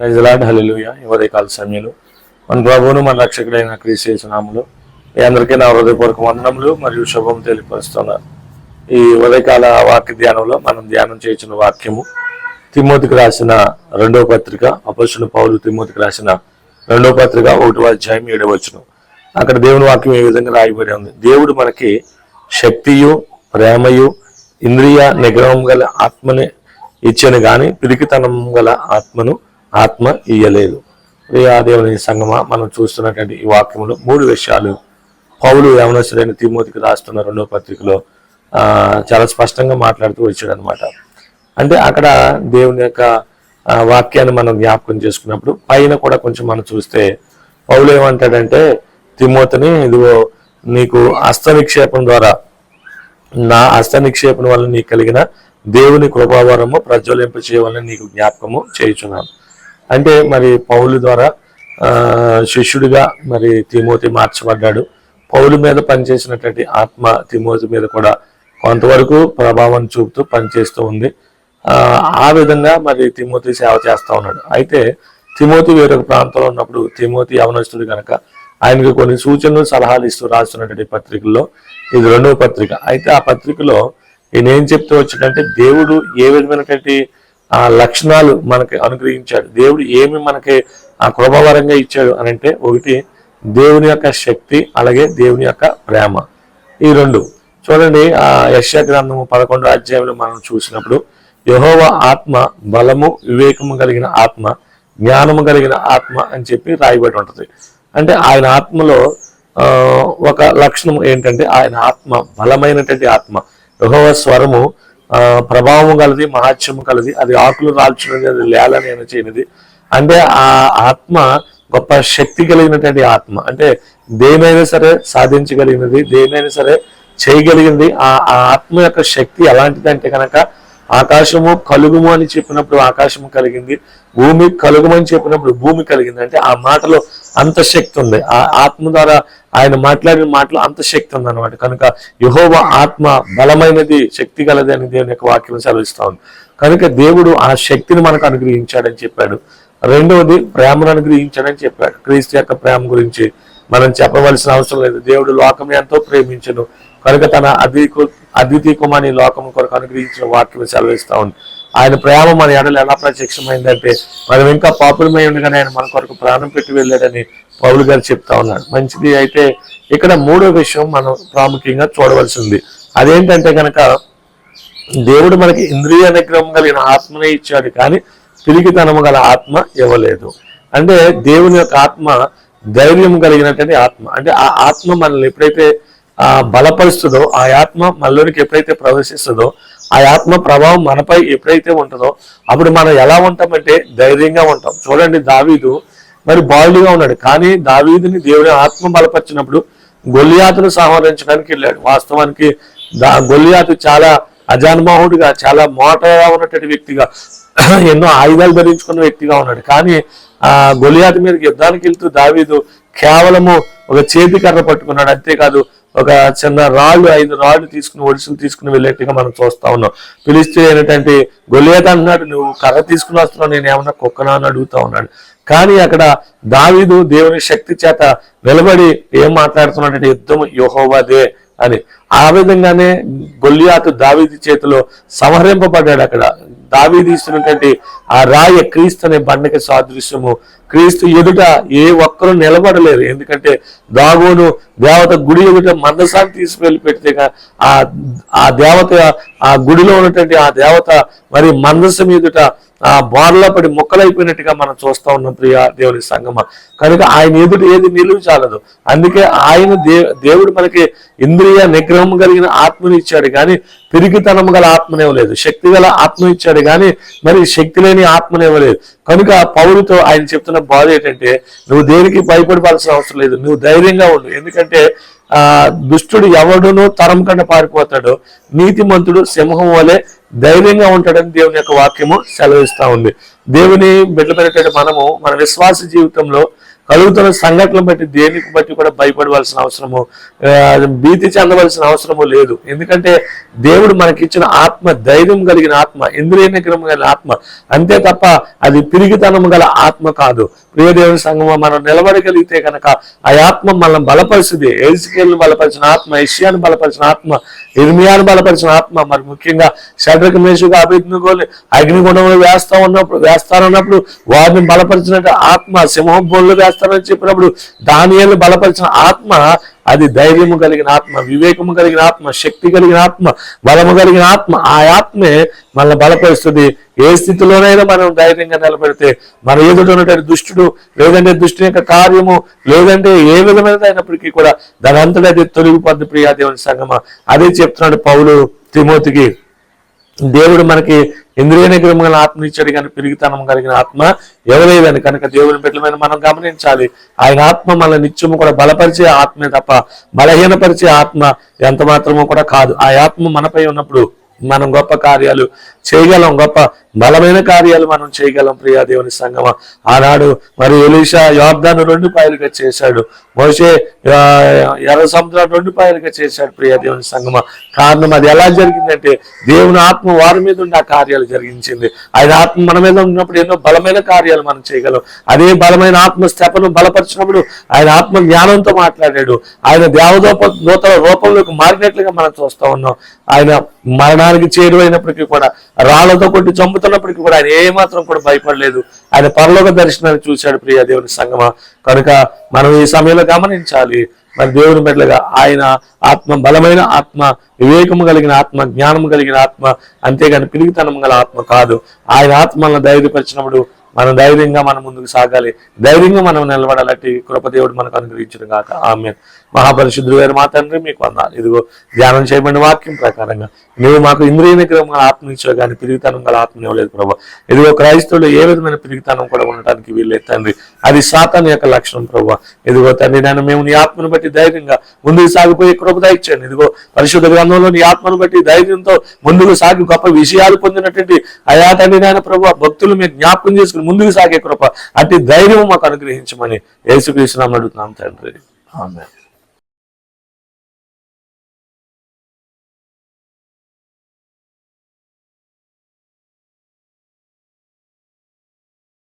ప్రజలాడ్ hallelujah యువదే కాల సమయంలో. మన ప్రభువును మన రక్షకుడైన క్రీస్తు మీ అందరికీ నా హృదయపూర్వక వందనములు మరియు శుభం తెలియపరుస్తున్నారు ఈ ఉదయకాల వాక్య ధ్యానంలో మనం ధ్యానం చేసిన వాక్యము తిమ్మోతికి రాసిన రెండవ పత్రిక అపర్షుని పౌలు తిమ్మోతికి రాసిన రెండవ పత్రిక ఒకటో అధ్యాయం ఏడవచ్చును అక్కడ దేవుని వాక్యం ఏ విధంగా రాయబడి ఉంది? దేవుడు మనకి శక్తియు ప్రేమయు ఇంద్రియ నిగ్రహం గల ఆత్మని ఇచ్చాను కానీ పిరికితనం గల ఆత్మను ఆత్మ ఇయ్యలేదు. ప్రియాదేవుని సంగమా మనం చూస్తున్నటువంటి ఈ వాక్యములు మూడు విషయాలు. పౌలు యవనస్తుడైన తిమోతికి రాస్తున్న రెండో పత్రికలో చాలా స్పష్టంగా మాట్లాడుతూ వచ్చాడు అనమాట అంటే అక్కడ దేవుని యొక్క వాక్యాన్ని మనం జ్ఞాపకం చేసుకున్నప్పుడు పైన కూడా కొంచెం మనం చూస్తే పౌలు ఏమంటాడంటే తిమోతిని ఇదిగో నీకు హస్త నిక్షేపం ద్వారా నా హస్త నిక్షేపణ వల్ల నీకు కలిగిన దేవుని కృపావరము ప్రజ్వలింప చేయవలని నీకు జ్ఞాపకము చేయుచున్నాను. అంటే మరి పౌలు ద్వారా శిష్యుడిగా మరి తిమోతి మార్చబడ్డాడు. పౌలు మీద పనిచేసినటువంటి ఆత్మ తిమోతి మీద కూడా కొంతవరకు ప్రభావం చూపుతూ పనిచేస్తూ ఉంది. ఆ, విధంగా మరి తిమోతి సేవ చేస్తూ ఉన్నాడు. అయితే తిమోతి వేరొక ప్రాంతంలో ఉన్నప్పుడు తిమోతి యవనస్తుడు కనుక ఆయనకు కొన్ని సూచనలు సలహాలు ఇస్తూ రాస్తున్నటువంటి పత్రికల్లో ఇది రెండవ పత్రిక. అయితే ఆ పత్రికలో ఈయన ఏం చెప్తూ వచ్చిందంటే దేవుడు ఏ విధమైనటువంటి ఆ లక్షణాలు మనకి అనుగ్రహించాడు. దేవుడు ఏమి మనకి ఆ కృపవరంగా ఇచ్చాడు అని అంటే ఒకటి దేవుని యొక్క శక్తి అలాగే దేవుని యొక్క ప్రేమ. ఈ రెండు చూడండి ఆ యశ్యా గ్రంథము పదకొండో అధ్యాయంలో మనం చూసినప్పుడు యహోవ ఆత్మ బలము వివేకము కలిగిన ఆత్మ జ్ఞానము కలిగిన ఆత్మ అని చెప్పి రాయబడి ఉంటుంది. అంటే ఆయన ఆత్మలో ఒక లక్షణం ఏంటంటే ఆయన ఆత్మ బలమైనటువంటి ఆత్మ. యహోవ స్వరము ఆ, కలది మహాత్యం కలది అది ఆకులు రాల్చినది అది లేలని అని చేయనిది. అంటే ఆ ఆత్మ గొప్ప శక్తి కలిగినటువంటి ఆత్మ. అంటే దేనైనా సరే సాధించగలిగినది దేనైనా సరే చేయగలిగింది ఆ ఆ ఆత్మ యొక్క శక్తి ఎలాంటిదంటే కనుక ఆకాశము కలుగుము అని చెప్పినప్పుడు ఆకాశము కలిగింది భూమి కలుగుమని చెప్పినప్పుడు భూమి కలిగింది. అంటే ఆ మాటలో అంత శక్తి ఉంది. ఆ ఆత్మ ద్వారా ఆయన మాట్లాడిన మాటలో అంత శక్తి ఉంది అనమాట కనుక యహోవ ఆత్మ బలమైనది శక్తి గలది అని దేవుని యొక్క వాక్యం సెలవిస్తా ఉంది. కనుక దేవుడు ఆ శక్తిని మనకు అనుగ్రహించాడని చెప్పాడు. రెండవది ప్రేమను అనుగ్రహించాడని చెప్పాడు. క్రీస్తు యొక్క ప్రేమ గురించి మనం చెప్పవలసిన అవసరం లేదు. దేవుడు లోకం ఎంతో ప్రేమించను. కనుక తన అద్వికు అద్వితీయ కుమారి లోకం కొరకు అనుగ్రహించిన వాక్యం సెలవిస్తా ఉంది. ఆయన ప్రేమ మన ఎడలు ఎలా ప్రత్యక్షమైందంటే మనం ఇంకా పాపులమై ఉండగానే ఆయన మన కొరకు ప్రాణం పెట్టి వెళ్ళాడని పౌలు గారు చెప్తా ఉన్నాడు. మంచిది అయితే ఇక్కడ మూడో విషయం మనం ప్రాముఖ్యంగా చూడవలసింది. అదేంటంటే కనుక దేవుడు మనకి ఇంద్రియ నిగ్రహం కలిగిన ఆత్మనే ఇచ్చాడు కానీ పిరికితనము గల ఆత్మ ఇవ్వలేదు. అంటే దేవుని యొక్క ఆత్మ ధైర్యం కలిగినటువంటి ఆత్మ. అంటే ఆ ఆత్మ మనల్ని ఎప్పుడైతే బలపరుస్తుందో ఆ ఆత్మ మనలోనికి ఎప్పుడైతే ప్రవేశిస్తుందో ఆ ఆత్మ ప్రభావం మనపై ఎప్పుడైతే ఉంటుందో అప్పుడు మనం ఎలా ఉంటామంటే ధైర్యంగా ఉంటాం. చూడండి దావీదు మరి బాలుడుగా ఉన్నాడు. కానీ దావీదుని దేవుని ఆత్మ బలపరిచినప్పుడు గొల్లియాతను సంహరించడానికి వెళ్ళాడు. వాస్తవానికి దా గొల్లియాతు చాలా అజాన్మాహుడిగా చాలా మోటగా ఉన్నటువంటి వ్యక్తిగా ఎన్నో ఆయుధాలు ధరించుకున్న వ్యక్తిగా ఉన్నాడు. కానీ ఆ గొలియాతు మీద యుద్ధానికి వెళ్తూ దావీదు కేవలము ఒక చేతి కర్ర పట్టుకున్నాడు. అంతేకాదు ఒక చిన్న రాళ్ళు ఐదు రాళ్ళు తీసుకుని ఒడిసులు తీసుకుని వెళ్ళేట్టుగా మనం చూస్తా ఉన్నాం. పిలిస్తే ఏంటంటే గొలియాత అంటున్నాడు నువ్వు కర్ర తీసుకుని వస్తున్నావు నేను ఏమన్నా కుక్కనా? అని అడుగుతా ఉన్నాడు. కానీ అక్కడ దావీదు దేవుని శక్తి చేత నిలబడి ఏం మాట్లాడుతున్నాడంటే యుద్ధం యహోవాదే అని. ఆ విధంగానే గొల్లియాతు దావీది చేతిలో సంహరింపబడ్డాడు అక్కడ. దావీది ఇస్తున్నటువంటి ఆ రాయ క్రీస్తు అనే బండకి సాదృశ్యము. క్రీస్తు ఎదుట ఏ ఒక్కరూ నిలబడలేరు. ఎందుకంటే దాగోను దేవత గుడి ఎదుట మందసాన్ని తీసుకువెళ్ళి పెడితే ఆ ఆ దేవత ఆ గుడిలో ఉన్నటువంటి ఆ దేవత మరి మందసం ఎదుట ఆ బోర్లో పడి ముక్కలైపోయినట్టుగా మనం చూస్తా ఉన్నాం ప్రియ దేవుని సంగమ కనుక ఆయన ఎదుట ఏది నిలువు చాలదు. అందుకే ఆయన దే దేవుడు మనకి ఇంద్రియ నిగ్రహం కలిగిన ఆత్మని ఇచ్చాడు కానీ పిరిగితనం గల ఆత్మనే శక్తి గల ఆత్మ ఇచ్చాడు కానీ మరి శక్తి లేని ఆత్మనే కనుక పౌరుతో ఆయన చెప్తున్న బాధ ఏంటంటే నువ్వు దేనికి భయపడవలసిన అవసరం లేదు నువ్వు ధైర్యంగా ఉండు. ఎందుకంటే ఆ దుష్టుడు ఎవడునో తరం కన్నా పారిపోతాడో నీతిమంతుడు సింహం వలె ధైర్యంగా ఉంటాడని దేవుని యొక్క వాక్యము సెలవిస్తా ఉంది. దేవుని బిడ్డమైనటువంటి మనము మన విశ్వాస జీవితంలో కలుగుతున్న సంఘటనలు బట్టి దేనికి బట్టి కూడా భయపడవలసిన అవసరము భీతి చెందవలసిన అవసరము లేదు. ఎందుకంటే దేవుడు మనకిచ్చిన ఆత్మ ధైర్యం కలిగిన ఆత్మ ఇంద్రియ నిగ్రహం కలిగిన ఆత్మ. అంతే తప్ప అది తిరిగితనము గల ఆత్మ కాదు. ప్రియదేవుని సంఘం సంఘము మనం నిలబడగలిగితే కనుక ఆ ఆత్మ మనల్ని బలపరిచింది ఏజ్కేల్ని బలపరిచిన ఆత్మ ఏషియాను బలపరిచిన ఆత్మ ఇర్మియాను బలపరిచిన ఆత్మ. మరి ముఖ్యంగా షడ్రక మేషుగా అభిజ్ఞోలు అగ్నిగుణంలో వేస్తా ఉన్నప్పుడు వేస్తారన్నప్పుడు వారిని బలపరిచినట్టు ఆత్మ సింహం బోళ్ళు చేస్తానని చెప్పినప్పుడు దానియాలు బలపరిచిన ఆత్మ అది ధైర్యము కలిగిన ఆత్మ వివేకము కలిగిన ఆత్మ శక్తి కలిగిన ఆత్మ బలము కలిగిన ఆత్మ ఆ ఆత్మే మనల్ని బలపరుస్తుంది. ఏ స్థితిలోనైనా మనం ధైర్యంగా నిలబెడితే మన ఎదుట ఉన్నటువంటి దుష్టుడు లేదంటే దుష్టుని యొక్క కార్యము లేదంటే ఏ విధమైనదైనప్పటికీ కూడా దాని అంతటా అది తొలగిపోద్ది ప్రియా దేవుని సంగమ. అదే చెప్తున్నాడు పౌలు తిమోతికి. దేవుడు మనకి ఇంద్రియ నిగ్రహం గల ఆత్మ ఇచ్చాడు కానీ పెరిగితనం కలిగిన ఆత్మ ఎవలేదని కనుక దేవుని బిడ్డలమైన మనం గమనించాలి. ఆయన ఆత్మ మన నిత్యము కూడా బలపరిచే ఆత్మే తప్ప బలహీనపరిచే ఆత్మ ఎంత మాత్రమో కూడా కాదు. ఆ ఆత్మ మనపై ఉన్నప్పుడు మనం గొప్ప కార్యాలు చేయగలం గొప్ప బలమైన కార్యాలు మనం చేయగలం ప్రియా దేవుని సంగమ. ఆనాడు మరి ఎలీషా యోర్దాను రెండు పాయలుగా చేశాడు. మోసే ఎర్ర సముద్రం రెండు పాయలుగా చేశాడు ప్రియా దేవుని సంగమ. కారణం అది ఎలా జరిగిందంటే దేవుని ఆత్మ వారి మీద ఉండి ఆ కార్యాలు జరిగించింది. ఆయన ఆత్మ మన మీద ఉన్నప్పుడు ఎన్నో బలమైన కార్యాలు మనం చేయగలం. అదే బలమైన ఆత్మ స్థెపను బలపరిచినప్పుడు ఆయన ఆత్మ జ్ఞానంతో మాట్లాడాడు. ఆయన దేవదోప దూతల రూపంలోకి మారినట్లుగా మనం చూస్తా ఉన్నాం. ఆయన మరణానికి చేరువైనప్పటికీ కూడా రాళ్ళతో కొట్టి చంపుతున్నప్పటికీ కూడా ఆయన ఏమాత్రం కూడా భయపడలేదు. ఆయన పరలోక దర్శనాన్ని చూశాడు ప్రియ దేవుని సంగమ. కనుక మనం ఈ సమయంలో గమనించాలి. మరి దేవుని బిడ్డలుగా ఆయన ఆత్మ బలమైన ఆత్మ వివేకము కలిగిన ఆత్మ జ్ఞానము కలిగిన ఆత్మ అంతేగాని పిరిగితనం గల ఆత్మ కాదు. ఆయన ఆత్మలను ధైర్యపరిచినప్పుడు మనం ధైర్యంగా మనం ముందుకు సాగాలి. ధైర్యంగా మనం నిలబడాలంటే కృపదేవుడు మనకు అనుగ్రహించిన గాక. ఆమె మహాపరిశుద్ధుడు గారు మా తండ్రి మీకు వందాలి. ఇదిగో ధ్యానం చేయబడిన వాక్యం ప్రకారంగా. నువ్వు మాకు ఇంద్రియ నిగ్రహం గల ఆత్మ ఇచ్చావు కానీ పిరిగితనం గల ఆత్మ ఇవ్వలేదు ప్రభావ ఇదిగో క్రైస్తవులు ఏ విధమైన పిరిగితనం కూడా ఉండటానికి వీల్లేదు తండ్రి. అది సాతాన్ యొక్క లక్షణం ప్రభావ ఇదిగో తండ్రి నేను మేము నీ ఆత్మను బట్టి ధైర్యంగా ముందుకు సాగిపోయి కృపద ఇచ్చాను ఇదిగో పరిశుద్ధ గ్రంథంలో నీ ఆత్మను బట్టి ధైర్యంతో ముందుకు సాగి గొప్ప విషయాలు పొందినటువంటి అయా తండ్రి నాయన ప్రభు భక్తులు మీరు జ్ఞాపకం చేసుకుని ముందుకు సాగే కృప అట్టి ధైర్యం మాకు అనుగ్రహించమని యేసుక్రీస్తునామని అడుగుతున్నాం తండ్రి. ఆమె